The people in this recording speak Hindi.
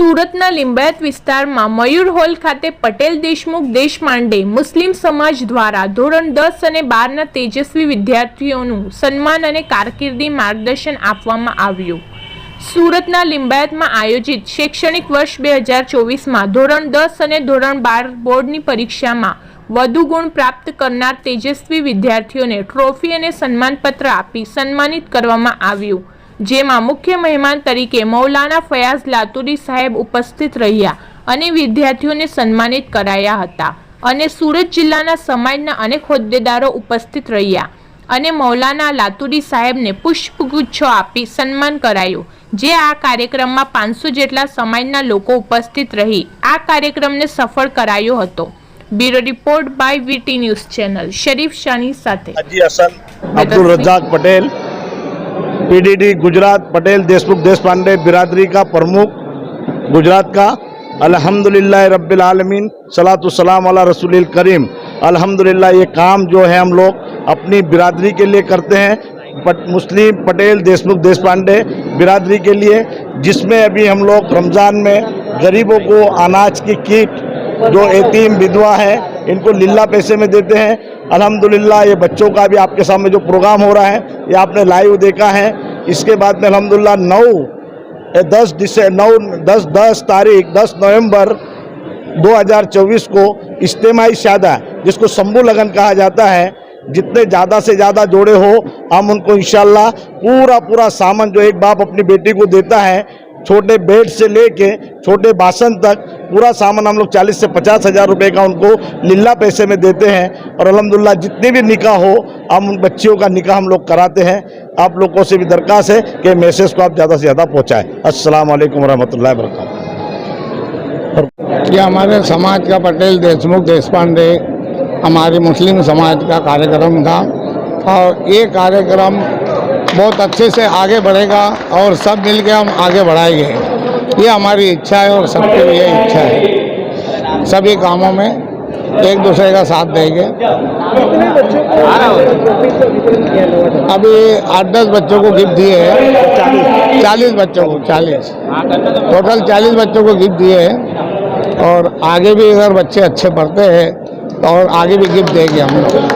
સુરતના લિંબાયત વિસ્તારમાં મયુર હોલ ખાતે પટેલ દેશમુખ દેશમાંડે મુસ્લિમ સમાજ દ્વારા ધોરણ દસ અને બારના તેજસ્વી વિદ્યાર્થીઓનું સન્માન અને કારકિર્દી માર્ગદર્શન આપવામાં આવ્યું. સુરતના લિંબાયતમાં આયોજિત શૈક્ષણિક વર્ષ બે હજાર ચોવીસમાં ધોરણ દસ અને ધોરણ બાર બોર્ડની પરીક્ષામાં વધુ ગુણ પ્રાપ્ત કરનાર તેજસ્વી વિદ્યાર્થીઓને ટ્રોફી અને સન્માનપત્ર આપી સન્માનિત કરવામાં આવ્યું. જેમાં મુખ્ય મહેમાન તરીકે મૌલાના ફયાઝ લાતુરી સાહેબ ઉપસ્થિત રહ્યા અને વિદ્યાર્થીઓને સન્માનિત કરાયા હતા અને સુરત જિલ્લાના સમાજના અનેક હોદ્દેદારો ઉપસ્થિત રહ્યા અને મૌલાના લાતુરી સાહેબને પુષ્પગુચ્છો આપી સન્માન કરાયું, જે આ કાર્યક્રમમાં પાંચસો જેટલા સમાજના લોકો ઉપસ્થિત રહી આ કાર્યક્રમને સફળ કરાયો હતો. Bureau report by VT news channel, Sharif શાહની સાથે. અબ્દુલ રજાક પટેલ पीडीडी गुजरात पटेल देशमुख देश पांडे बिरादरी का प्रमुख। गुजरात का अल्हम्दुलिल्लाह रब्बिल आलमीन सलाम अला रसूलिल करीम। अल्हम्दुलिल्लाह ये काम जो है हम लोग अपनी बिरादरी के लिए करते हैं। पट, मुस्लिम पटेल देशमुख देश पांडे बिरादरी के लिए जिसमें अभी हम लोग रमज़ान में गरीबों को अनाज की किट जो एतीम विधवा है, इनको लिल्ला पैसे में देते हैं। अल्हम्दुलिल्लाह, ये बच्चों का भी आपके सामने जो प्रोग्राम हो रहा है, ये आपने लाइव देखा है। इसके बाद में अल्हम्दुलिल्लाह नौ दस दिसे नौ, दस दस तारीख, दस नवंबर 2024 को इज्तमाही शादा, जिसको शंभू लगन कहा जाता है, जितने ज़्यादा से ज़्यादा जोड़े हो, हम उनको इंशाल्लाह पूरा पूरा सामान जो एक बाप अपनी बेटी को देता है छोटे बेड से लेके छोटे बासन तक पूरा सामान हम लोग 40 से पचास हज़ार रुपये का उनको लिल्ला पैसे में देते हैं। और अल्हम्दुलिल्लाह जितने भी निकाह हो, हम उन बच्चियों का निकाह हम लोग कराते हैं। आप लोगों से भी दरख्वास्त है कि मैसेज को आप ज़्यादा से ज़्यादा पहुँचाएँ। अस्सलाम वालेकुम रहमतुल्लाहि व बरकातहू ये हमारे समाज का पटेल देशमुख देशपांडे, हमारे मुस्लिम समाज का कार्यक्रम था। और ये कार्यक्रम बहुत अच्छे से आगे बढ़ेगा और सब मिलके हम आगे बढ़ाएँगे। ये हमारी इच्छा है और सबके लिए इच्छा है। सभी कामों में एक दूसरे का साथ देंगे। अभी आठ दस बच्चों को गिफ्ट दिए हैं। चालीस बच्चों को, चालीस। टोटल चालीस बच्चों को गिफ्ट दिए हैं। और आगे भी अगर बच्चे अच्छे पढ़ते हैं तो और आगे भी गिफ्ट देंगे हम।